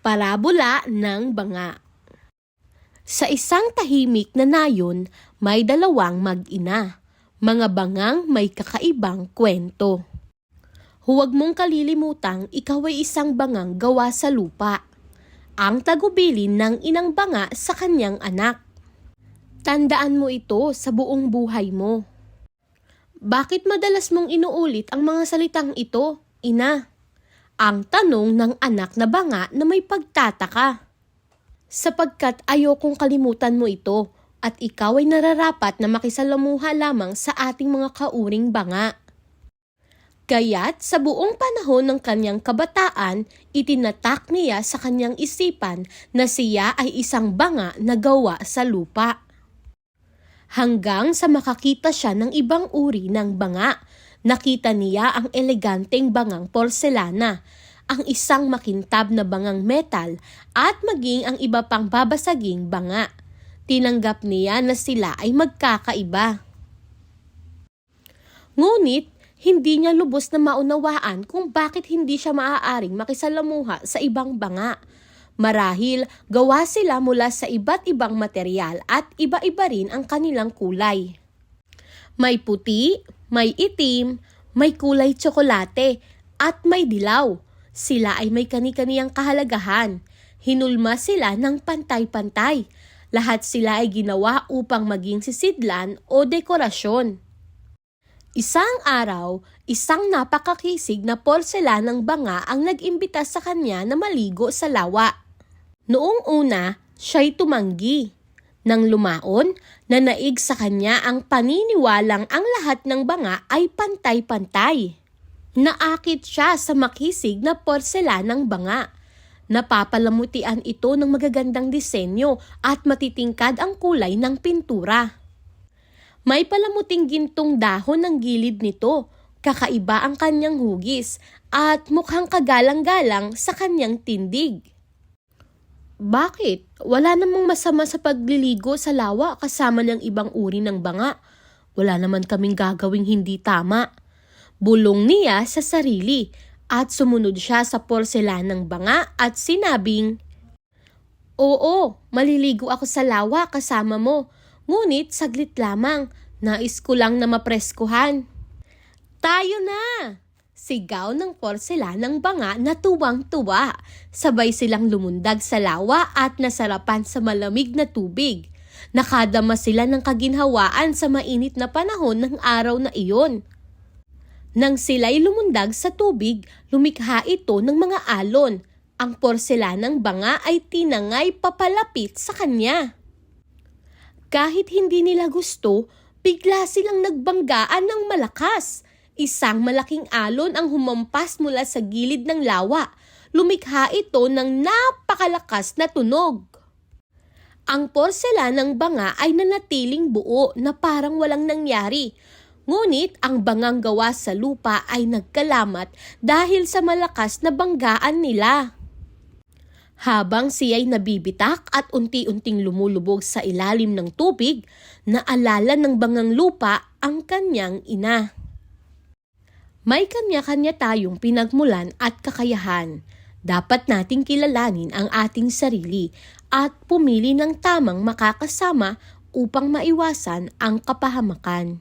Parabola ng banga Sa isang tahimik na nayon, may dalawang mag-ina. Mga bangang may kakaibang kwento. Huwag mong kalilimutang ikaw ay isang bangang gawa sa lupa. Ang tagubilin ng inang banga sa kanyang anak. Tandaan mo ito sa buong buhay mo. Bakit madalas mong inuulit ang mga salitang ito, ina? Ang tanong ng anak na banga na may pagtataka. Sapagkat ayokong kalimutan mo ito at ikaw ay nararapat na makisalamuha lamang sa ating mga kauring banga. Kaya't sa buong panahon ng kanyang kabataan, itinatak niya sa kanyang isipan na siya ay isang banga na gawa sa lupa. Hanggang sa makakita siya ng ibang uri ng banga, nakita niya ang eleganteng bangang porselana, ang isang makintab na bangang metal at maging ang iba pang babasaging banga. Tinanggap niya na sila ay magkakaiba. Ngunit, hindi niya lubos na maunawaan kung bakit hindi siya maaaring makisalamuha sa ibang banga. Marahil, gawa sila mula sa iba't ibang material at iba-iba rin ang kanilang kulay. May puti, may itim, may kulay tsokolate, at may dilaw. Sila ay may kani-kaniyang kahalagahan. Hinulma sila ng pantay-pantay. Lahat sila ay ginawa upang maging sisidlan o dekorasyon. Isang araw, isang napakakisig na porselanang banga ang nag-imbita sa kanya na maligo sa lawa. Noong una, siya'y tumanggi. Nang lumaon, nanaig sa kanya ang paniniwalang ang lahat ng banga ay pantay-pantay. Naakit siya sa makisig na porselanang banga. Napapalamutian ito ng magagandang disenyo at matitingkad ang kulay ng pintura. May palamuting gintong dahon ng gilid nito. Kakaiba ang kanyang hugis at mukhang kagalang-galang sa kanyang tindig. Bakit? Wala namang masama sa pagliligo sa lawa kasama ng ibang uri ng banga. Wala naman kaming gagawing hindi tama. Bulong niya sa sarili at sumunod siya sa porselanang banga at sinabing, Oo, maliligo ako sa lawa kasama mo. Ngunit saglit lamang, nais ko lang na mapreskuhan. Tayo na! Sigaw ng porselanang banga na tuwang-tuwa. Sabay silang lumundag sa lawa at nasarapan sa malamig na tubig. Nakadama sila ng kaginhawaan sa mainit na panahon ng araw na iyon. Nang sila'y lumundag sa tubig, lumikha ito ng mga alon. Ang porselanang banga ay tinangay papalapit sa kanya. Kahit hindi nila gusto, bigla silang nagbanggaan ng malakas. Isang malaking alon ang humampas mula sa gilid ng lawa. Lumikha ito ng napakalakas na tunog. Ang porselanang banga ay nanatiling buo na parang walang nangyari. Ngunit ang bangang gawa sa lupa ay nagkalamat dahil sa malakas na banggaan nila. Habang siya'y nabibitak at unti-unting lumulubog sa ilalim ng tubig, naalala ng bangang lupa ang kanyang ina. May kanya-kanya tayong pinagmulan at kakayahan. Dapat nating kilalanin ang ating sarili at pumili ng tamang makakasama upang maiwasan ang kapahamakan.